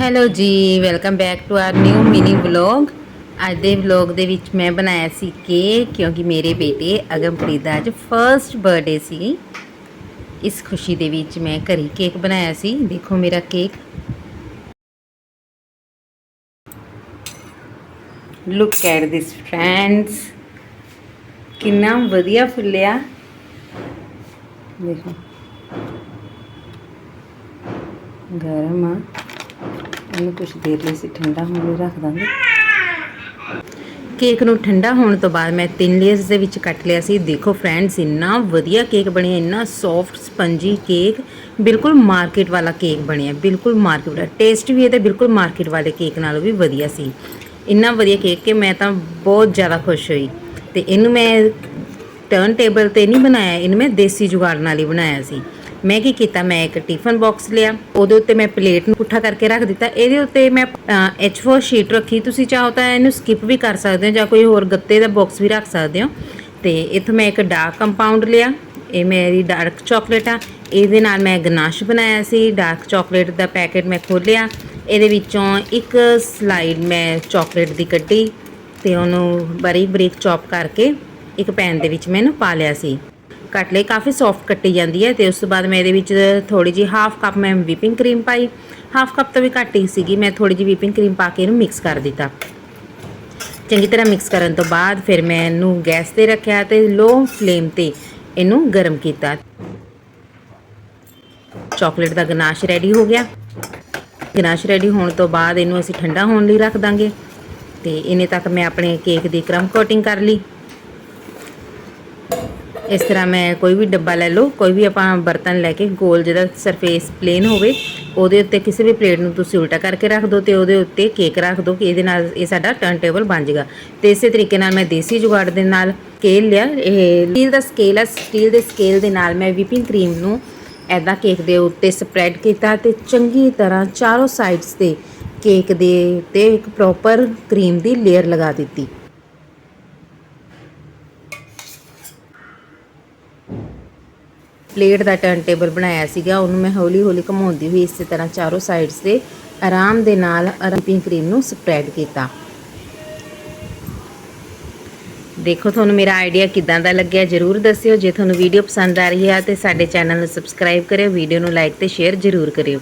Hello ਜੀ welcome back to our new mini vlog ਅੱਜ ਦੇ ਵਲੌਗ ਦੇ ਵਿੱਚ ਮੈਂ ਬਣਾਇਆ ਸੀ ਕੇਕ ਕਿਉਂਕਿ ਮੇਰੇ ਬੇਟੇ ਅਗਮਪ੍ਰੀਤ ਦਾ ਅੱਜ ਫਰਸਟ ਬਰਥਡੇ ਸੀ। ਇਸ ਖੁਸ਼ੀ ਦੇ ਵਿੱਚ ਮੈਂ ਘਰੀ ਕੇਕ ਬਣਾਇਆ ਸੀ। ਦੇਖੋ ਮੇਰਾ cake look at this friends ਕਿੰਨਾ ਵਧੀਆ ਫੁੱਲਿਆ ਦੇਖੋ। ਗਰਮ ਆ। ਇਹਨੂੰ ਕੁਝ ਦੇਰ ਲਈ ਅਸੀਂ ਠੰਡਾ ਹੋਣ ਲਈ ਰੱਖ ਦਾਂਗੇ। ਕੇਕ ਨੂੰ ਠੰਡਾ ਹੋਣ ਤੋਂ ਬਾਅਦ ਮੈਂ ਤਿੰਨ ਲੇਅਰਸ ਦੇ ਵਿੱਚ ਕੱਟ ਲਿਆ ਸੀ। ਦੇਖੋ ਫਰੈਂਡਸ ਇੰਨਾ ਵਧੀਆ ਕੇਕ ਬਣਿਆ, ਇੰਨਾ ਸੌਫਟ ਸਪੰਜੀ ਕੇਕ। ਬਿਲਕੁਲ ਮਾਰਕੀਟ ਵਾਲਾ ਕੇਕ ਬਣਿਆ, ਬਿਲਕੁਲ ਮਾਰਕੀਟ ਦਾ ਟੇਸਟ ਵੀ ਇਹਦਾ ਬਿਲਕੁਲ ਮਾਰਕੀਟ ਵਾਲੇ ਕੇਕ ਨਾਲੋਂ ਵੀ ਵਧੀਆ ਸੀ। ਇੰਨਾ ਵਧੀਆ ਕੇਕ ਕਿ ਮੈਂ ਤਾਂ ਬਹੁਤ ਜ਼ਿਆਦਾ ਖੁਸ਼ ਹੋਈ। ਤੇ ਇਹਨੂੰ ਮੈਂ ਟਰਨ ਟੇਬਲ ਤੇ ਨਹੀਂ ਬਣਾਇਆ, ਇਹਨੂੰ ਮੈਂ ਦੇਸੀ ਜੁਗਾੜ ਨਾਲ ਹੀ ਬਣਾਇਆ ਸੀ। ਮੈਂ ਕੀ ਕੀਤਾ, ਮੈਂ ਇੱਕ ਟਿਫਨ ਬਾਕਸ ਲਿਆ। ਉਹਦੇ ਉੱਤੇ ਮੈਂ ਪਲੇਟ ਨੂੰ ਪੁੱਠਾ ਕਰਕੇ ਰੱਖ ਦਿੱਤਾ। ਇਹਦੇ ਉੱਤੇ ਮੈਂ H4 ਸ਼ੀਟ ਰੱਖੀ। ਤੁਸੀਂ ਚਾਹੋ ਤਾਂ ਇਹਨੂੰ ਸਕਿਪ ਵੀ ਕਰ ਸਕਦੇ ਹੋ ਜਾਂ ਕੋਈ ਹੋਰ ਗੱਤੇ ਦਾ ਬਾਕਸ ਵੀ ਰੱਖ ਸਕਦੇ ਹੋ। ਤੇ ਇੱਥੋਂ ਮੈਂ ਇੱਕ ਡਾਰਕ ਕੰਪਾਊਂਡ ਲਿਆ। ਇਹ ਮੇਰੀ ਡਾਰਕ ਚਾਕਲੇਟ ਆ। ਇਹਦੇ ਨਾਲ ਮੈਂ ਗਨਾਸ਼ ਬਣਾਇਆ ਸੀ। ਡਾਰਕ ਚਾਕਲੇਟ ਦਾ ਪੈਕੇਟ ਮੈਂ ਖੋਲ੍ਹਿਆ। ਇਹਦੇ ਵਿੱਚੋਂ ਇੱਕ ਸਲਾਈਡ ਮੈਂ ਚਾਕਲੇਟ ਦੀ ਕੱਢੀ ਤੇ ਉਹਨੂੰ ਬਰੀਕ ਬਰੀਕ ਚੌਪ ਕਰਕੇ ਇੱਕ ਪੈਨ ਦੇ ਵਿੱਚ ਮੈਂ ਇਹਨੂੰ ਪਾ ਲਿਆ ਸੀ। ਕੱਟ ਲਈ, ਕਾਫੀ ਸੌਫਟ ਕੱਟੀ ਜਾਂਦੀ ਹੈ ਤੇ ਉਸ ਤੋਂ ਬਾਅਦ ਮੈਂ ਇਹਦੇ ਵਿੱਚ ਥੋੜੀ ਜੀ ਹਾਫ ਕੱਪ ਮੈਂ ਵਿਪਿੰਗ ਕਰੀਮ ਪਾਈ। ਹਾਫ ਕੱਪ ਤੋਂ ਵੀ ਘੱਟ ਹੀ ਸੀਗੀ, ਮੈਂ ਥੋੜੀ ਜੀ ਵਿਪਿੰਗ ਕਰੀਮ ਪਾ ਕੇ ਇਹਨੂੰ ਮਿਕਸ ਕਰ ਦਿੱਤਾ। ਚੰਗੀ ਤਰ੍ਹਾਂ ਮਿਕਸ ਕਰਨ ਤੋਂ ਬਾਅਦ ਫਿਰ ਮੈਂ ਇਹਨੂੰ ਗੈਸ ਤੇ ਰੱਖਿਆ ਤੇ ਲੋ ਫਲੇਮ ਤੇ ਇਹਨੂੰ ਗਰਮ ਕੀਤਾ। ਚਾਕਲੇਟ ਦਾ ਗਨਾਸ਼ ਰੈਡੀ ਹੋ ਗਿਆ। ਗਨਾਸ਼ ਰੈਡੀ ਹੋਣ ਤੋਂ ਬਾਅਦ ਇਹਨੂੰ ਅਸੀਂ ਠੰਡਾ ਹੋਣ ਲਈ ਰੱਖ ਦਾਂਗੇ। ਤੇ ਇਹਨੇ ਤੱਕ ਮੈਂ ਆਪਣੇ ਕੇਕ ਦੀ ਕਰਮ ਕੋਟਿੰਗ ਕਰ ਲਈ। ਇਸ ਤਰ੍ਹਾਂ ਮੈਂ ਕੋਈ ਵੀ ਡੱਬਾ ਲੈ ਲਓ, ਕੋਈ ਵੀ ਆਪਾਂ ਬਰਤਨ ਲੈ ਕੇ ਗੋਲ ਜਿਹਦਾ ਸਰਫੇਸ ਪਲੇਨ ਹੋਵੇ, ਉਹਦੇ ਉੱਤੇ ਕਿਸੇ ਵੀ ਪਲੇਟ ਨੂੰ ਤੁਸੀਂ ਉਲਟਾ ਕਰਕੇ ਰੱਖ ਦਿਓ ਤੇ ਉਹਦੇ ਉੱਤੇ ਕੇਕ ਰੱਖ ਦਿਓ ਕਿ ਇਹਦੇ ਨਾਲ ਇਹ ਸਾਡਾ ਟਰਨ ਟੇਬਲ ਬਣ ਜਾਏਗਾ ਤੇ ਇਸੇ ਤਰੀਕੇ ਨਾਲ ਮੈਂ ਦੇਸੀ ਜੁਗਾੜ ਦੇ ਨਾਲ ਸਕੇਲ ਲਿਆ, ਇਹ ਸਟੀਲ ਦਾ ਸਕੇਲ ਆ ਸਟੀਲ ਦੇ ਸਕੇਲ ਦੇ ਨਾਲ ਮੈਂ ਵਿਪਿੰਗ ਕਰੀਮ ਨੂੰ ਐਦਾਂ ਕੇਕ ਦੇ ਉੱਤੇ ਸਪਰੈਡ ਕੀਤਾ ਤੇ ਚੰਗੀ ਤਰ੍ਹਾਂ ਚਾਰੋਂ ਸਾਈਡਸ ਤੇ ਕੇਕ ਦੇ ਉੱਤੇ ਇੱਕ ਪ੍ਰੋਪਰ ਕਰੀਮ ਦੀ ਲੇਅਰ ਲਗਾ ਦਿੱਤੀ। ਪਲੇਟ ਦਾ ਟਰਨ ਟੇਬਲ ਬਣਾਇਆ ਸੀਗਾ, ਉਹਨੂੰ ਮੈਂ ਹੌਲੀ ਹੌਲੀ ਘਮਾਉਂਦੀ ਹੋਈ ਇਸੇ ਤਰ੍ਹਾਂ ਚਾਰੋਂ ਸਾਈਡਸ ਤੇ ਆਰਾਮ ਦੇ ਨਾਲ ਵਿਪਿੰਗ ਕਰੀਮ ਨੂੰ ਸਪਰੈਡ ਕੀਤਾ। ਦੇਖੋ ਤੁਹਾਨੂੰ ਮੇਰਾ ਆਈਡੀਆ ਕਿਦਾਂ ਦਾ ਲੱਗਿਆ ਜਰੂਰ ਦੱਸਿਓ। ਜੇ ਤੁਹਾਨੂੰ ਵੀਡੀਓ ਪਸੰਦ ਆ ਰਹੀ ਹੈ ਤੇ ਸਾਡੇ ਚੈਨਲ ਨੂੰ ਸਬਸਕ੍ਰਾਈਬ ਕਰਿਓ ਵੀਡੀਓ ਨੂੰ ਲਾਈਕ ਤੇ ਸ਼ੇਅਰ ਜਰੂਰ ਕਰਿਓ।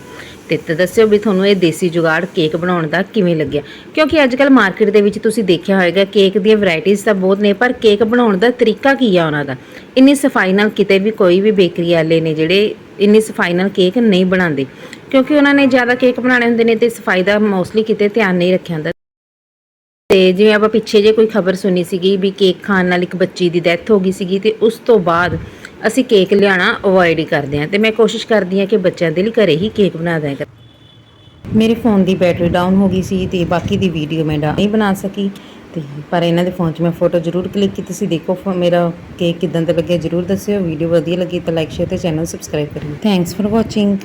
ਤੇ ਤੇ ਦੱਸਿਓ ਵੀ ਤੁਹਾਨੂੰ ਇਹ ਦੇਸੀ ਜੁਗਾੜ ਕੇਕ ਬਣਾਉਣ ਦਾ ਕਿਵੇਂ ਲੱਗਿਆ। ਕਿਉਂਕਿ ਅੱਜ ਕੱਲ ਮਾਰਕੀਟ ਦੇ ਵਿੱਚ ਤੁਸੀਂ ਦੇਖਿਆ ਹੋਵੇਗਾ ਕੇਕ ਦੀਆਂ ਵੈਰਾਈਟੀਆਂ ਤਾਂ ਬਹੁਤ ਨੇ, ਪਰ ਕੇਕ ਬਣਾਉਣ ਦਾ ਤਰੀਕਾ ਕੀ ਆ ਉਹਨਾਂ ਦਾ? ਇੰਨੀ ਸਫ਼ਾਈ ਨਾਲ ਕਿਤੇ ਵੀ ਕੋਈ ਵੀ ਬੇਕਰੀ ਵਾਲੇ ਨੇ ਜਿਹੜੇ ਇੰਨੀ ਸਫ਼ਾਈ ਨਾਲ ਕੇਕ ਨਹੀਂ ਬਣਾਉਂਦੇ। ਕਿਉਂਕਿ ਉਹਨਾਂ ਨੇ ਜ਼ਿਆਦਾ ਕੇਕ ਬਣਾਉਣੇ ਹੁੰਦੇ ਨੇ ਤੇ ਸਫ਼ਾਈ ਦਾ ਮੋਸਟਲੀ ਕਿਤੇ ਧਿਆਨ ਨਹੀਂ ਰੱਖਿਆ ਹੁੰਦਾ। ਤੇ ਜਿਵੇਂ ਆਪਾਂ ਪਿੱਛੇ ਜੇ ਕੋਈ ਖਬਰ ਸੁਣੀ ਸੀਗੀ ਵੀ ਕੇਕ ਖਾਣ ਨਾਲ ਇੱਕ ਬੱਚੀ ਦੀ ਡੈਥ ਹੋ ਗਈ ਸੀਗੀ ਤੇ ਉਸ ਤੋਂ ਬਾਅਦ ਅਸੀਂ ਕੇਕ ਲਿਆਣਾ ਅਵੋਇਡ ਹੀ ਕਰਦੇ ਹਾਂ ਤੇ ਮੈਂ ਕੋਸ਼ਿਸ਼ ਕਰਦੀ ਹਾਂ ਕਿ ਬੱਚਿਆਂ ਦੇ ਲਈ ਘਰੇ ਹੀ ਕੇਕ ਬਣਾ ਦਿਆਂ ਕਰ। ਮੇਰੇ ਫੋਨ ਦੀ ਬੈਟਰੀ ਡਾਊਨ ਹੋ ਗਈ ਸੀ ਤੇ ਬਾਕੀ ਦੀ ਵੀਡੀਓ ਮੈਂ ਨਹੀਂ ਬਣਾ ਸਕੀ ਤੇ ਪਰ ਇਹਨਾਂ ਦੇ ਫੋਨ 'ਚ ਮੈਂ ਫੋਟੋ ਜ਼ਰੂਰ ਕਲਿੱਕ ਕੀਤੀ ਤੁਸੀਂ ਦੇਖੋ ਫ- ਮੇਰਾ ਕੇਕ ਕਿਦਾਂ ਦਾ ਲੱਗਿਆ ਜ਼ਰੂਰ ਦੱਸਿਓ। ਵੀਡੀਓ ਵਧੀਆ ਲੱਗੀ ਤਾਂ ਲਾਈਕ ਸ਼ੇਅਰ ਤੇ ਚੈਨਲ ਸਬਸਕ੍ਰਾਈਬ ਕਰਿਓ। Thanks for watching